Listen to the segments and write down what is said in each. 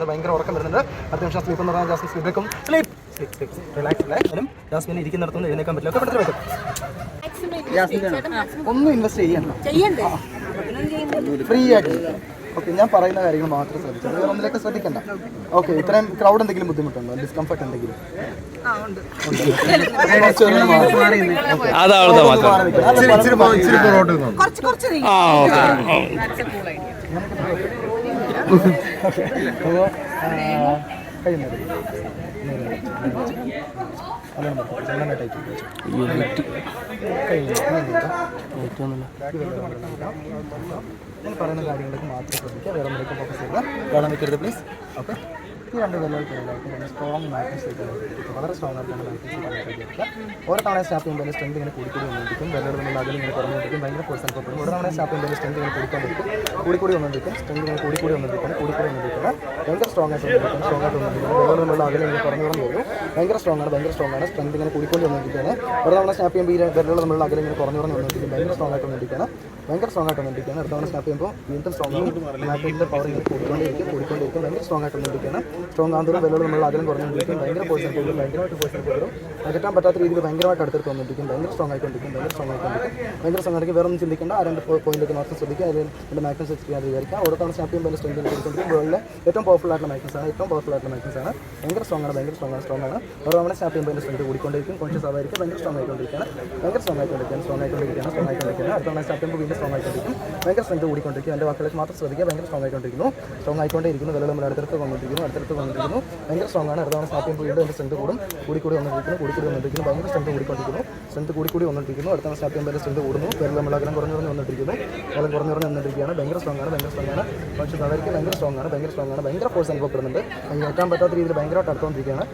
വരുന്നത് ഭയങ്കര ഉറക്കം വരുന്നുണ്ട്. അടുത്ത നിമിഷം സ്ലീപ്പ് എന്ന് പറഞ്ഞാൽ ജാസ്മിൻ സ്ലീപ്പ് വെക്കും. Sleep sleep sleep. Relax relax Jasmine ഇരിക്കുന്നിടത്തുനിന്ന് എഴുന്നേക്കാൻ പറ്റില്ല. ഒക്കെ പെട്ടെന്ന് വെക്കും. ജാസ്മിൻ ഒന്നും ഇൻവെസ്റ്റ് ചെയ്യണ്ട. ഫ്രീ ആയിട്ട്. ഓക്കെ ഞാൻ പറയുന്ന കാര്യങ്ങൾ മാത്രം ശ്രദ്ധിച്ചാൽ വേറെ ഒന്നിലേക്ക് ശ്രദ്ധിക്കണ്ട. ഓക്കെ ഇത്രയും ക്രൗഡ് എന്തെങ്കിലും ബുദ്ധിമുട്ടുണ്ടോ? ഡിസ്കംഫർട്ട് എന്തെങ്കിലും? ആ ഓക്കെ. അപ്പോൾ കൈ നേരെ. നേരെ വെച്ച്, നേരെ വെച്ച്. നല്ലോണം വെച്ച്, നല്ലോണം ടൈറ്റ് ചെയ്ത് വെച്ച്. കൈ നേരെ, കൈ നേരെ. ഞാൻ പറയുന്ന കാര്യങ്ങൾക്ക് മാത്രം ശ്രദ്ധിക്കുക വേറെ ഫോക്കസ് ചെയ്യുക വെള്ളം വെക്കരുത് പ്ലീസ് ഓക്കെ ഈ രണ്ട് വെള്ളമായിട്ട് സ്ട്രോങ് മാഗ്നസ് വളരെ സ്ട്രോങ് ആയിട്ട് നമ്മൾ മാഗ്നസ് ഓരോ തവണ സ്റ്റാപ്പ് ചെയ്യുമ്പോൾ സ്ട്രെങ്ത് ഇങ്ങനെ കൂടിക്കൂടി വന്നിരിക്കും വെള്ളം നമ്മൾ അതിൽ ഇങ്ങനെ കുറഞ്ഞുകൊണ്ടിരിക്കും. ഭയങ്കര ഫോഴ്സ് അനുഭവപ്പെടും ഒരു തവണ സ്റ്റാപ്പ് ചെയ്യുമ്പോൾ സ്ട്രെങ്ത് ഇങ്ങനെ കൂടിക്കൊണ്ടിരിക്കും. കൂടിക്കൂടി വന്നിരിക്കും സ്ട്രെങ്ത് ഇങ്ങനെ കൂടിക്കൂടി വന്നിരിക്കും കൂടിക്കൂടി വന്നിരിക്കണം ഭയങ്കര സ്ട്രോങ് ആയിട്ട് സ്ട്രോങ് ആയിട്ടുണ്ട് അതുപോലെ നമ്മൾ അകലെ ഇങ്ങനെ കുറഞ്ഞു വരും ഭയങ്കര സ്ട്രോങ് ആണ് ഭയങ്കര സ്ട്രോങ് ആണ് സ്ട്രെങ്ത് ഇങ്ങനെ കൂടിക്കൊണ്ട് വന്നിരിക്കുകയാണ് ഒരു തവണ സ്നാപ്പ് ചെയ്യുമ്പോൾ ഈ വെള്ളം നമ്മൾ അകലെ ഇങ്ങനെ കുറഞ്ഞു കുറഞ്ഞു വന്നിരിക്കും ഭയങ്കര സ്ട്രോങ് ആയിട്ട് വന്നിരിക്കുകയാണ് ഭയങ്കര സ്ട്രോങ് ആയിട്ട് വന്നിരിക്കുകയാണ് അടുത്ത തവണ സ്നാപ്പ് ചെയ്യുമ്പോൾ വീണ്ടും സ്ട്രോങ് ആവും മാഗ്നറ്റിന്റെ പവർ ഇങ്ങനെ കൂടിക്കൊണ്ടിരിക്കും കൂടിക്കൊണ്ടിരിക്കും ഭയങ്കര സ്ട്രോങ് ആയിട്ട് വന്നിരിക്കുകയാണ് സ്ട്രോങ് ആകുമ്പോൾ വെള്ളം നമ്മൾ അതിലും കുറഞ്ഞുകൊണ്ടിരിക്കും ഭയങ്കര പോയിസൺ കൂടും ഭയങ്കരമായിട്ട് പോയിസൺ കൂടും അകറ്റാൻ പറ്റാത്ത രീതിയിൽ ഭയങ്കരമായിട്ട് അടുത്തെടുത്ത് വന്നിരിക്കും ഭയങ്കര സ്ട്രോങ് ആയിക്കൊണ്ടിരിക്കും ഭയങ്കര സ്ട്രോങ് ആയിക്കൊണ്ടിരിക്കും ഭയങ്കര സ്ട്രോങ് ആയിരിക്കും വേറെ ഒന്നും ചിന്തിക്കേണ്ട ആ രണ്ട് പോയിന്റിലേക്ക് മാത്രം ശ്രദ്ധിക്കുക അതിൽ എന്റെ മാക്സിമം ചെയ്യാതെ വിചാരിക്കുക ഓരോ തവണ സ്റ്റാപ്പ് ചെയ്യുമ്പോൾ സ്ട്രെങ്ത് കൂടിക്കൊണ്ടിരിക്കും വേൾഡിലെ ഏറ്റവും പവർഫുൾ ആയിട്ടുള്ള മൈക്കൻസ് ആണ് ഏറ്റവും പവർഫുൾ ആയിട്ടുള്ള മൈക്കൻസ് ആണ് ഭയങ്കര സ്ട്രോങ് ആണ് ഭയങ്കര സ്ട്രോങ് സ്ട്രോങ് ആണ് ഓരോ നമ്മുടെ സ്റ്റാപ്പ് ചെയ്യുമ്പോൾ സ്ട്രെങ്ത് കൂടിക്കൊണ്ടിരിക്കും കോൺഷ്യസ് ആവായിരിക്കും ഭയങ്കര സ്ട്രോങ് ആയിക്കൊണ്ടിരിക്കുകയാണ് ഭയങ്കര സ്ട്രോങ് ആയിക്കൊണ്ടിരിക്കുകയാണ് സ്ട്രോങ് ആയിക്കൊണ്ടിരിക്കുകയാണ് സ്ട്രോങ് ആയിക്കൊണ്ടിരിക്കുകയാണ് അടുത്ത തവണ സ്റ്റാപ്പ് ചെയ്യുമ്പോൾ വീണ്ടും സ്ട്രോങ് ആയിക്കൊണ്ടിരിക്കും ഭയങ്കര സ്ട്രെങ്ത് കൂടിക്കൊണ്ടിരിക്കും എന്റെ വാക്കുകളിൽ മാത്രം ശ്രദ്ധിക്കുക ഭയങ്കര സ്ട്രോങ് ആയിക്കൊണ്ടിരിക്കുന്നു സ്ട്രോങ് ആയിക്കൊണ്ടിരിക്കുന്നു വെള്ളം നമ്മൾ അടുത്തടുത്ത് വന്നിരിക്കുന്നു അടുത്തടുത്ത് വന്നിരിക്കുന്നു ഭയങ്കര സ്ട്രോങ് ആണ് അടുത്ത സ്റ്റാഫ് സ്റ്റാപ്പ് ചെയ്യുമ്പോൾ വീണ്ടും എന്റെ സ്ട്രെങ്ത് കൂടും കൂടിക്കൂടി വന്നിരിക്കുന്നു കൂടിക്കൂടി വന്നിരിക്കുന്നു ഭയങ്കര സ്ട്രെങ്ത് കൂടിക്കൊണ്ടിരിക്കുന്നു സ്ട്രെങ്ത് കൂടിക്കൂടി വന്നിരിക്കുന്നു അടുത്ത സ്റ്റാഫ് ചെയ്യുമ്പോൾ സ്ട്രെങ്ത് കൂടുന്നു വെള്ളം നമ്മൾ അകലം കുറഞ്ഞു കുറഞ്ഞ് വന്നിരിക്കുന്നു വെള്ളം കുറഞ്ഞു കുറഞ്ഞ് വന്നിരിക്കുകയാണ് ഭയങ്കര സ്ട്രോങ് ആണ് ഭയങ്കര സ്ട്രോങ് ആണ് പക്ഷേ അതായിരിക്കും ഭയങ്കര സ്ട്രോങ് ആണ് ഭയങ്കര സ്ട്രോങ് ആണ് ഭയങ്കര ഫോഴ്സ് അനുഭവപ്പെടുന്നുണ്ട്. കയറ്റാൻ പറ്റാത്ത രീതിയിൽ ഭയങ്കരമായിട്ട് അടുത്തുകൊണ്ടിരിക്കുകയാണ്.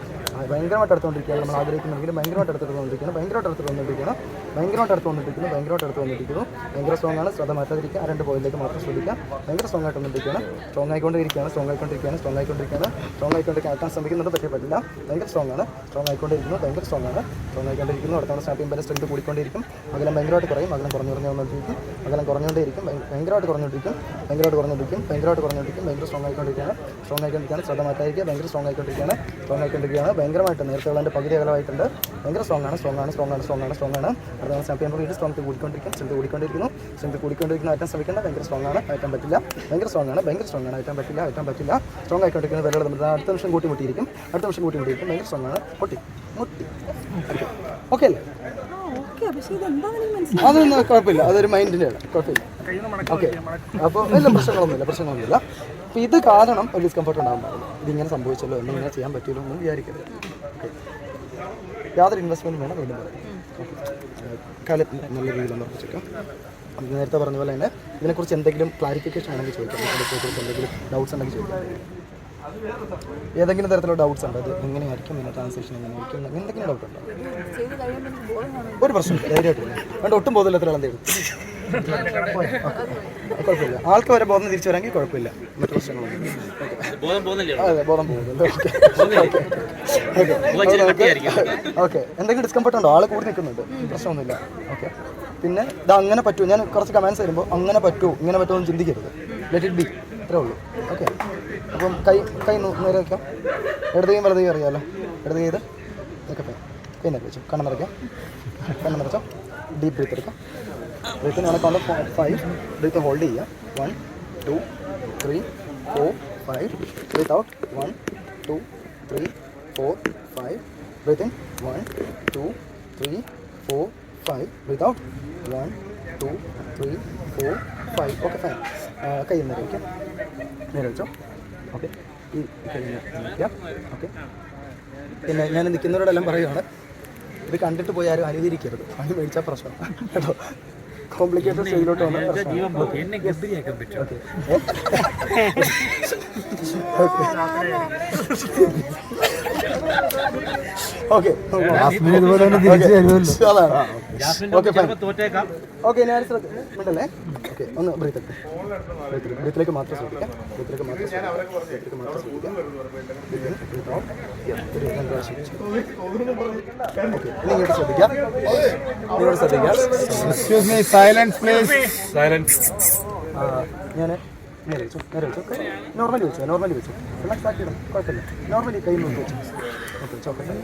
ഭയങ്കരമായിട്ട് അടുത്തുകൊണ്ടിരിക്കുകയാണ് നമ്മൾ ആഗ്രഹിക്കുന്നെങ്കിലും ഭയങ്കരമായിട്ട് അടുത്തുകൊണ്ടിരിക്കുകയാണ്. ഭയങ്കരമായിട്ട് അടുത്ത് വന്നിരിക്കുകയാണ് ഭയങ്കരമായിട്ട് അടുത്ത് വന്നിട്ടിരിക്കുന്നു ഭയങ്കരമായിട്ട് അടുത്ത് വന്നിരിക്കുന്നു ഭയങ്കര സ്ട്രോങ് ആണ്. ശ്രദ്ധ മാറ്റാതിരിക്കുക. ആ രണ്ട് പോയിന്റിലേക്ക് മാത്രം ശ്രദ്ധിക്കാം ഭയങ്കര സ്ട്രോങ് ആയിട്ട് വന്നിരിക്കുകയാണ്. സ്ട്രോങ് ആയിക്കൊണ്ടിരിക്കുകയാണ്. സ്ട്രോങ് ആയിക്കൊണ്ടിരിക്കുകയാണ്. സ്ട്രോങ് ആയിക്കൊണ്ടിരിക്കുകയാണ്. സ്ട്രോങ് ആയിക്കൊണ്ടിരിക്കാൻ ആക്കാൻ ശ്രമിക്കുന്നത് പറ്റിയ പറ്റില്ല. ഭയങ്കര സ്ട്രോങ് ആണ്. സ്ട്രോങ് ആയിക്കൊണ്ടിരിക്കുന്നു. ഭയങ്കര സ്ട്രോങ് ആണ്. സ്ട്രോങ് ആയിക്കൊണ്ടിരിക്കുന്നു. അടുത്ത സ്റ്റാർട്ടിംഗ് ബാലൻസ് സ്ട്രെങ്ത് കൂടിക്കൊണ്ടിരിക്കും. അകലം ഭയങ്കരമായിട്ട് കുറയും. അകലം കുറഞ്ഞു കുറഞ്ഞു വന്നുകൊണ്ടിരിക്കും അകലം കുറഞ്ഞുകൊണ്ടേയിരിക്കും. ഭയങ്കരമായിട്ട് കുറഞ്ഞുകൊണ്ടിരിക്കും. ഭയങ്കരമായിട്ട് കുറഞ്ഞുകൊണ്ടിരിക്കും ഭയങ്കരമായിട്ട് കുറഞ്ഞുകൊണ്ടിരിക്കും ഭയങ്കര സ്ട്രോങ് ആയിക്കൊണ്ടിരിക്കുകയാണ്. സ്ട്രോങ് ആയിക്കൊണ്ടിരിക്കുകയാണ്. ശ്രദ്ധ മാറ്റാതിരിക്കുക. ഭയങ്കര സ്ട്രോങ് ആയിക്കൊണ്ടിരിക്കുകയാണ്. സ്ട്രോങ് ആയിക്കൊണ്ടിരിക്കുകയാണ്. ഭയങ്കരമായിട്ട് നേരത്തെ ഉള്ളതിന്റെ പകുതി അകലമായിട്ടുണ്ട്. ഭയങ്കര സ്ട്രോങ് ആണ്. സ്ട്രോങ് ആണ്. സ്ട്രോങ് ആണ്. സ്ട്രോങ് ആണ്. സ്ട്രോങ് ആണ്. അടുത്ത സ്റ്റാപ്പ് ചെയ്യുമ്പോൾ വീണ്ടും സ്ട്രോങ് കൂടിക്കൊണ്ടിരിക്കും. സ്ട്രെങ്ത് കൂടിക്കൊണ്ടിരിക്കുന്നു. സ്ട്രെങ്ത് കൂടിക്കൊണ്ടിരിക്കുന്ന ആറ്റം ശ്രമിക്കേണ്ട. ഭയങ്കര സ്ട്രോങ് ആണ്. ആറ്റാൻ പറ്റില്ല. ഭയങ്കര സ്ട്രോങ് ആണ്. ഭയങ്കര സ്ട്രോങ് ആണ്. ആറ്റാൻ പറ്റില്ല. ആറ്റാൻ പറ്റില്ല. സ്ട്രോങ് ആയിക്കൊണ്ടിരിക്കുന്ന വെള്ളം നമ്മൾ അടുത്ത നിമിഷം കൂട്ടി മുട്ടിയിരിക്കും. അടുത്ത നിമിഷം കൂട്ടി മുട്ടിയിരിക്കും. ഭയങ്കര സ്ട്രോങ് ആണ്. പൊട്ടി. മുട്ടി. ഓക്കെ അല്ലേ? അതൊന്നും കുഴപ്പമില്ല. അതൊരു മൈൻഡിന്റെ കുഴപ്പമില്ല. ഓക്കെ. അപ്പോൾ വലിയ പ്രശ്നങ്ങളൊന്നുമില്ല പ്രശ്നങ്ങളൊന്നുമില്ല. അപ്പോൾ ഇത് കാരണം ഒരു ഡിസ്കംഫർട്ട് ഉണ്ടാകാൻ പാടില്ല ഇതിങ്ങനെ സംഭവിച്ചല്ലോ എന്ന് ഇങ്ങനെ ചെയ്യാൻ പറ്റിയല്ലോ ഒന്നും വിചാരിക്കരുത്. ഓക്കെ. യാതൊരു ഇൻവെസ്റ്റ്മെന്റും വേണം വീണ്ടും പറയാം. കാലം നല്ല രീതിയിൽ ഒന്ന് ഉറപ്പിച്ചേക്കാം നേരത്തെ പറഞ്ഞ പോലെ തന്നെ ഇതിനെക്കുറിച്ച് എന്തെങ്കിലും ക്ലാരിഫിക്കേഷൻ ആണെങ്കിൽ ചോദിക്കാം. ഇതിനെക്കുറിച്ച് എന്തെങ്കിലും ഡൗട്ട്സ് ഉണ്ടെങ്കിൽ ചോദിക്കാം. ഏതെങ്കിലും തരത്തിലുള്ള ഡൗട്ട്സ് ഉണ്ട്? അത് എങ്ങനെയായിരിക്കും? പിന്നെ ട്രാൻസാക്ഷൻ എങ്ങനെയായിരിക്കും? അങ്ങനെ എന്തെങ്കിലും ഡൗട്ട് ഉണ്ടോ? ഒരു പ്രശ്നം ധൈര്യമായിട്ടില്ല. വേണ്ട ഒട്ടും ബോധമില്ലാത്ത എത്ര ചെയ്യും? കുഴപ്പമില്ല. ആൾക്ക് വരെ ബോധം തിരിച്ചു വരാമെങ്കിൽ കുഴപ്പമില്ല. മറ്റു പ്രശ്നങ്ങളൊന്നും അതെ ബോധം പോകുന്നുണ്ട്. ഓക്കെ. എന്തെങ്കിലും ഡിസ്കംഫർട്ട് ഉണ്ടോ? ആൾ കൂടി നിൽക്കുന്നുണ്ട്. പ്രശ്നമൊന്നുമില്ല. ഓക്കെ. പിന്നെ ഇത് അങ്ങനെ പറ്റുമോ ഞാൻ കുറച്ച് കമാൻസ് തരുമ്പോൾ അങ്ങനെ പറ്റുമോ ഇങ്ങനെ പറ്റുമോ എന്ന് ചിന്തിക്കരുത്. ലെറ്റ് ഇറ്റ് ബി ഇത്രേ ഉള്ളൂ. ഓക്കെ. അപ്പം കൈ കൈ നേരെ വയ്ക്കാം ഇടത് കൈയും വലത് കൈ അറിയാമല്ലോ ഇടത് കൈ ഇത്. നിൽക്കട്ടെ കൈ നേരെ വെച്ചു. കണ്ണം നിറയ്ക്കാം. കണ്ണം നിറച്ചോ. ഡീപ്പ് ബ്രീത്ത് എടുക്കാം. വേണമെങ്കിൽ കൗണ്ട് ഫൈവ് ബ്രീത്ത് ഹോൾഡ് ചെയ്യുക. One two three four five breath out one two three four five breath in one two three four five breath out one two three four five okay fine കൈ നേരെ വയ്ക്കാം നേരെ വെച്ചോ. Okay ഈ കൈ നേരെ വയ്ക്കാം ഓക്കെ പിന്നെ ഞാൻ നിൽക്കുന്നവരോടെല്ലാം പറയുകയാണ് ഇത് കണ്ടിട്ട് പോയി ആരും അനുകരിക്കരുത് മേടിച്ചാൽ പ്രശ്നം കേട്ടോ. കോംപ്ലിക്കേറ്റഡ് സ്റ്റേജിലോട്ട് വന്ന പ്രശ്നം എന്നെ ഗബ്ബരിയാക്കാൻ പറ്റും. ഓക്കെ. ഓക്കെ. ഒന്ന് ബ്രീത്ത് ബ്രീത്തിലേക്ക് മാത്രം ശ്രദ്ധിക്കാം. ബ്രീത്തിലേക്ക് മാത്രം ബ്രീത്തിലേക്ക് മാത്രം ശ്രദ്ധിക്കാം. ശ്രദ്ധിക്കാം. ശ്രദ്ധിക്കാം. ഞാൻ നേരെ വെച്ചു നേരെ വെച്ചു. നോർമലി വെച്ചു നോർമലി വെച്ചു. റിലാക്സ് ആക്കി കുഴപ്പമില്ല. നോർമലി കൈ നോക്കി വെച്ചു. ഓക്കെ ചോക്കട്ടെ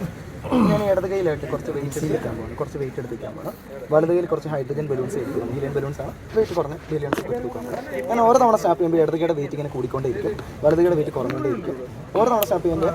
ഞാൻ ഈ ഇടത് കയ്യിലായിട്ട് കുറച്ച് വെയിറ്റ് എടുക്കാൻ പോകണം കുറച്ച് വെയിറ്റ് എടുത്തിരിക്കാൻ പോകണം വലത് കയ്യിൽ കുറച്ച് ഹൈഡ്രജൻ ബലൂൺസ് എടുക്കും ഹീലിയൻ ബലൂൺസ് ആണ്. വെയിറ്റ് കുറഞ്ഞ് ഹീലിയൻസ് എടുക്കാൻ പോകണം ഞാൻ ഓരോ തവണ സ്റ്റാപ്പ് ചെയ്യുമ്പോൾ ഇടത് ഇടതുകയുടെ വെയിറ്റ് ഇങ്ങനെ കൂടിക്കൊണ്ടേയിരിക്കും. വലതുകയുടെ വെയിറ്റ് കുറഞ്ഞുകൊണ്ടേയിരിക്കും. ഓരോ തവണ സ്റ്റാപ്പ് ചെയ്യുമ്പോൾ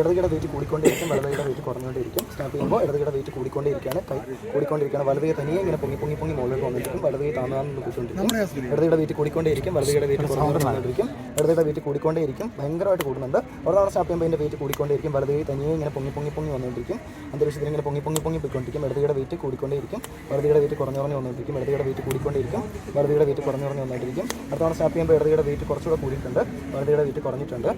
ഇടതുകിട വെയിറ്റ് കൂടിക്കൊണ്ടിരിക്കും വലതുകിട വെയിറ്റ് കുറഞ്ഞുകൊണ്ടിരിക്കും സ്റ്റാപ്പ് ചെയ്യുമ്പോൾ ഇടതുകിട വെയിറ്റ് കൂടിക്കൊണ്ടിരിക്കുകയാണ് കൈ കൂടിക്കൊണ്ടിരിക്കുകയാണ് വലതുകൈ തനിയെ ഇങ്ങനെ പൊങ്ങി പൊങ്ങി പൊങ്ങി മുകളിലേക്ക് വന്നിരിക്കും. വലതുകൈ താന്നാന്ന് പോയിക്കൊണ്ടിരിക്കും ഇടതുകിട വെയിറ്റ് കൂടിക്കൊണ്ടിരിക്കും വലതുകിട വെയിറ്റ് കുറഞ്ഞുകൊണ്ടിരിക്കും ഇടതുകിട വെയിറ്റ് കൂടിക്കൊണ്ടേയിരിക്കും. ഭയങ്കരമായിട്ട് കൂടുന്നുണ്ട്. ഓരോ തവണ സ്റ്റാപ്പ് ചെയ്യുമ്പോൾ അതിന്റെ വെയിറ്റ് കൂടിക്കൊണ്ടിരിക്കും വലതുകൈ തനിയെ ഇങ്ങനെ പൊങ്ങി പൊങ്ങി പൊങ്ങി വന്നുകൊണ്ടിരിക്കും. അന്തരീക്ഷത്തിൽ ഇങ്ങനെ പൊങ്ങി പൊങ്ങി പൊങ്ങി പോയിക്കൊണ്ടിരിക്കും. ഇടതുകിട വെയിറ്റ് കൂടിക്കൊണ്ടേയിരിക്കും. വലതുകിട വെയിറ്റ് കുറഞ്ഞു കുറഞ്ഞ് വന്നുകൊണ്ടിരിക്കും. ഇടതുകിട വെയിറ്റ് കൂടിക്കൊണ്ടിരിക്കും വലതുകിട വെയിറ്റ് കുറഞ്ഞു കുറഞ്ഞ് വന്നുകൊണ്ടിരിക്കും അടുത്ത തവണ സ്റ്റാപ്പ് ചെയ്യുമ്പോൾ ഇടതുകിട വെയിറ്റ് കുറച്ചുകൂടെ കൂടിയിട്ടുണ്ട്. വലതുകിട വെയിറ്റ് കുറഞ്ഞിട്ടുണ്ട്.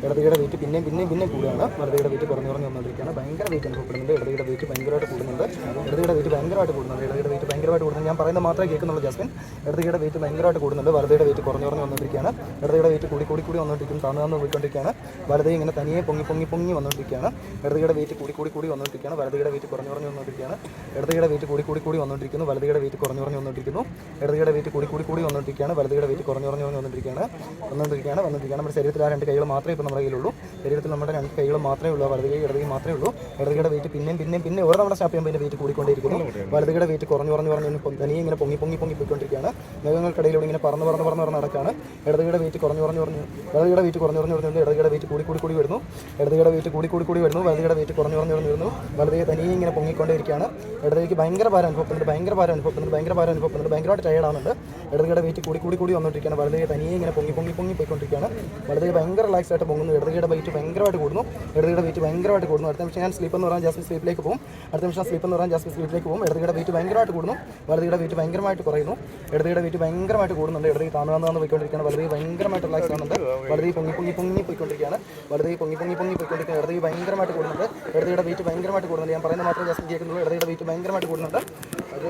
ഇടതുകയുടെ വെയിറ്റ് പിന്നെയും പിന്നെയും പിന്നെയും കൂടുകയാണ് വലതുകയുടെ വെയിറ്റ് കുറഞ്ഞു കുറഞ്ഞു വന്നുകൊണ്ടിരിക്കുകയാണ് ഭയങ്കര വെയിറ്റ് അനുഭവപ്പെടുന്നുണ്ട് ഇടതുകയുടെ വെയിറ്റ് ഭയങ്കരമായിട്ട് കൂടുന്നുണ്ട് ഇടതുകയുടെ വെയിറ്റ് ഭയങ്കരമായിട്ട് കൂടുന്നുണ്ട് ഇടതുകയുടെ വെയിറ്റ് ഭയങ്കരമായിട്ട് കൂടുന്നുണ്ട് ഞാൻ പറയുന്നത് മാത്രമേ കേൾക്കുന്നുള്ളൂ ജാസ്മിൻ ഇടതുകയുടെ വെയിറ്റ് ഭയങ്കരമായിട്ട് കൂടുന്നുണ്ട് വലതുകയുടെ വെയിറ്റ് കുറഞ്ഞു കുറഞ്ഞു വന്നുകൊണ്ടിരിക്കുകയാണ് ഇടതുകയുടെ വെയിറ്റ് കൂടി കൂടി കൂടി വന്നുകൊണ്ടിരിക്കും താന്നു താന്ന് പോയിക്കൊണ്ടിരിക്കുകയാണ് വലതുകൈ ഇങ്ങനെ തനിയെ പൊങ്ങി പൊങ്ങി പൊങ്ങി വന്നുകൊണ്ടിരിക്കുകയാണ് ഇടതുകയുടെ വെയിറ്റ് കൂടി കൂടി കൂടി വന്നുകൊണ്ടിരിക്കുകയാണ് വലതുകയുടെ വെയിറ്റ് കുറഞ്ഞു കുറഞ്ഞു വന്നുകൊണ്ടിരിക്കുകയാണ് ഇടതുകയുടെ വെയിറ്റ് കൂടി കൂടി കൂടി വന്നുകൊണ്ടിരിക്കുന്നു വലതുകയുടെ വെയിറ്റ് കുറഞ്ഞു കുറഞ്ഞു വന്നുകൊണ്ടിരിക്കുന്നു ഇടതുകയുടെ വെയിറ്റ് കൂടി കൂടി കൂടി വന്നുകൊണ്ടിരിക്കുകയാണ് വലതുകയുടെ വെയിറ്റ് കുറഞ്ഞു കുറഞ്ഞു വന്നുകൊണ്ടിരിക്കുകയാണ് വന്നുകൊണ്ടിരിക്കുകയാണ് വന്നുകൊണ്ടിരിക്കുകയാണ് നമ്മുടെ ശരീരത്തിൽ ആ രണ്ട് കൈകൾ മാത്രമേ നമ്മുടെ കയ്യിലുള്ളൂ. ശരീരത്തിൽ നമ്മുടെ രണ്ട് കൈകൾ മാത്രമേ ഉള്ളൂ വലത് കൈ ഇടത് കൈ മാത്രമേ ഉള്ളൂ. ഇടതുകയുടെ വെയിറ്റ് പിന്നെയും പിന്നെയും പിന്നെ ഓരോ തവണ സ്റ്റാപ്പ് ചെയ്യുമ്പോൾ വെയിറ്റ് കൂടിക്കൊണ്ടിരിക്കുന്നു വലത് വലതുകയുടെ വെയിറ്റ് കുറഞ്ഞു കുറഞ്ഞു ഇങ്ങനെ തനിയെ ഇങ്ങനെ പൊങ്ങി പൊങ്ങി പൊങ്ങി പോയിക്കൊണ്ടിരിക്കുകയാണ്. മേഘങ്ങൾക്കിടയിലൂടെ ഇങ്ങനെ പറന്ന് പറന്ന് പറന്ന് പറന്ന് നടക്കാണ് ഇടതുകയുടെ വെയിറ്റ് കുറഞ്ഞു കുറഞ്ഞു കുറഞ്ഞു വലതുകയുടെ വെയിറ്റ് കുറഞ്ഞു കുറഞ്ഞു കുറഞ്ഞു ഇടതുകയുടെ വെയിറ്റ് കൂടി കൂടി കൂടി വരുന്നു. ഇടതുകയുടെ വെയിറ്റ് കൂടി കൂടി കൂടി വരുന്നു. വലതുകയുടെ വെയിറ്റ് കുറഞ്ഞു കുറഞ്ഞു കുറഞ്ഞു വരുന്നു. വലതുകൈ തനിയെ ഇങ്ങനെ പൊങ്ങിക്കൊണ്ടിരിക്കുകയാണ് ഇടതുകൈക്ക് ഭയങ്കര ഭാരം അനുഭവപ്പെടുന്നുണ്ട് ഭയങ്കര ഭാരം അനുഭവപ്പെടുന്നുണ്ട് ഭയങ്കര ഭാരം അനുഭവപ്പെടുന്നുണ്ട്. ഭയങ്കരമായിട്ട് ടയർഡ് ഇടത് ഇടതുകയുടെ വെയിറ്റ് കൂടി കൂടി കൂടി വന്നുകൊണ്ടിരിക്കുകയാണ്. വലതുകൈ തനിയെ ഇങ്ങനെ പൊങ്ങി പൊങ്ങി പൊങ്ങി പോയിക്കൊണ്ടിരിക്കുകയാണ്. വലതുകൈ ഭയങ്കര റിലാക്സ് ആയിട്ട് പോകുന്നു. ഇടതുകയുടെ വെയിറ്റ് ഭയങ്കരമായിട്ട് കൂടുന്നു. ഇടതുകയുടെ വെയിറ്റ് ഭയങ്കരമായിട്ട് കൂടുന്നു. അടുത്ത നിമിഷം ഞാൻ സ്ലീപ്പ് എന്ന് പറയാൻ ജാസ്മിൻ സ്ലീപ്പിലേക്ക് പോകും. അടുത്ത നിമിഷം സ്ലീപ്പ് എന്ന് പറയാൻ ജാസ്മിൻ സ്ലീപ്പിലേക്ക് പോകും. ഇടതുകയുടെ വെയിറ്റ് ഭയങ്കരമായിട്ട് കൂടുന്നു. വലതുകയുടെ വെയിറ്റ് ഭയങ്കരമായിട്ട് കുറയുന്നു. ഇടതുകയുടെ വെയിറ്റ് ഭയങ്കരമായിട്ട് കൂടുന്നുണ്ട്. ഇടതുകൈ താന്നു പോയിക്കൊണ്ടിരിക്കുകയാണ്. വലതുകൈ ഭയങ്കരമായിട്ട് റിലാക്സ് ആവുന്നുണ്ട്. വലതുകൈ പൊങ്ങി പൊങ്ങി പൊങ്ങി പോയിക്കൊണ്ടിരിക്കുകയാണ്. വലതുകൈ പൊങ്ങി പൊങ്ങി പൊങ്ങി പോയിക്കൊണ്ടിരിക്കുകയാണ്. ഇടതുകൈ ഭയങ്കരമായിട്ട് കൂടുന്നുണ്ട്. ഇടതുകയുടെ വെയിറ്റ് ഭയങ്കരമായിട്ട് കൂടുന്നുണ്ട്. ഞാൻ പറയുന്നത് മാത്രമേ ജാസ്മിൻ കേൾക്കുന്നുള്ളൂ. ഇടതുകയുടെ വെയിറ്റ് ഭയങ്കരമായിട്ട് കൂടുന്നുണ്ട്.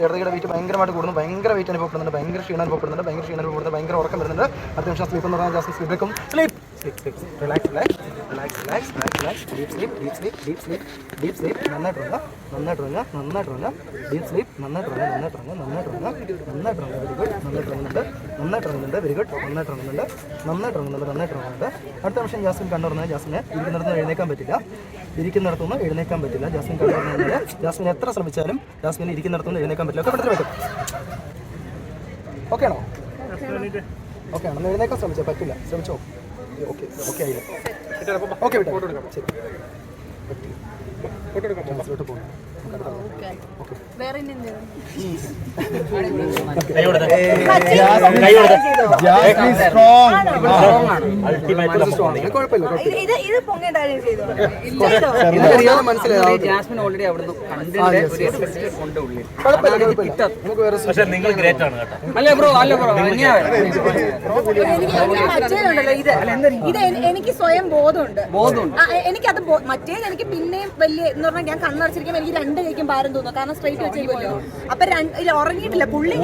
ഇടതുകയുടെ വെയിറ്റ് ഭയങ്കരമായിട്ട് കൂടുന്നു. ഭയങ്കര വെയിറ്റ് അനുഭവപ്പെടുന്നുണ്ട്. ഭയങ്കര ക്ഷീണം അനുഭവപ്പെടുന്നുണ്ട്. ഭയങ്കര ക്ഷീണം അനുഭവപ്പെടുന്നുണ്ട്. ഭയങ്കര ഉറക്കം വരുന്നുണ്ട്. അടുത്ത നിമിഷം സ്ലീപ്പ് എന്ന് പറഞ്ഞാൽ Jasmine സ്ലീപ്പിലേക്കും sleep sleep relax relax relax relax relax relax deep sleep deep sleep deep sleep deep sleep നന്നായിട്ട് ഉറങ്ങുക നന്നായിട്ട് ഉറങ്ങുക നന്നായിട്ട് ഉറങ്ങുക നന്നായിട്ട് ഉറങ്ങുക വെരി ഗുഡ് നന്നായിട്ട് ഉറങ്ങുന്നുണ്ട് നന്നായിട്ട് ഉറങ്ങുന്നുണ്ട് അടുത്ത നിമിഷം ജാസ്മിൻ കണ്ടുറങ്ങുന്നത് ജാസ്മിനെ ഇരിക്കുന്നിടത്തുനിന്ന് എഴുന്നേക്കാൻ പറ്റില്ല. ഇരിക്കുന്നിടത്തുനിന്ന് എഴുന്നേക്കാൻ പറ്റില്ല. ജാസ്മിൻ കണ്ടുറങ്ങുന്നത് ജാസ്മിൻ എത്ര ശ്രമിച്ചാലും ജാസ്മിൻ ഇരിക്കുന്നിടത്തുനിന്ന് എഴുന്നേക്കാൻ പറ്റില്ല. ഒക്കെ പെട്ടെന്ന് പറ്റും ഓക്കെ ആണോ ഓക്കെ ആണോ എഴുന്നേക്കാൻ ശ്രമിച്ചാൽ പറ്റില്ല ശ്രമിച്ചോ? ഓക്കെ ഓക്കെ ആയില്ല ഓക്കെ വിട്ടോ. ശരി. ഫോട്ടോ എടുക്കാം. പോകും പക്ഷെ നിങ്ങൾ ഗ്രേറ്റ് ആണ് കേട്ടോ. അല്ല ബ്രോ അല്ല ബ്രോ ഇത്. ഇത് എനി- എനിക്ക് സ്വയം ബോധമുണ്ട്. ബോധമുണ്ട്. എനിക്കത് മറ്റേത് എനിക്ക് പിന്നെയും വലിയ എന്ന് പറഞ്ഞാൽ ഞാൻ കണ്ണടച്ചിരിക്കുമ്പോൾ എനിക്ക് രണ്ട് കൈക്കും ഭാരം തോന്നും കാരണം സ്ട്രൈറ്റ് വെച്ചേക്കുമല്ലോ അപ്പൊ രണ്ട് ഇല്ല, ഉറങ്ങിയിട്ടില്ല. പുള്ളി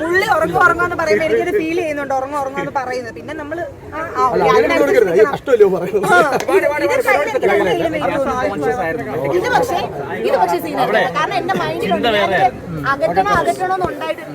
പുള്ളി ഉറങ്ങും ഉറങ്ങാന്ന് പറയുമ്പോ എനിക്കത് ഫീൽ ചെയ്യുന്നുണ്ട്. ഉറങ്ങും ഉറങ്ങാന്ന് പറയുന്നത്. പിന്നെ നമ്മൾ ഇത് പക്ഷേ ഇത് പക്ഷേ സീനാണ്. കാരണം എന്റെ മൈൻഡിലുണ്ട് അകറ്റണോ അകറ്റണോ എന്നുണ്ടായിട്ട് എനിക്ക്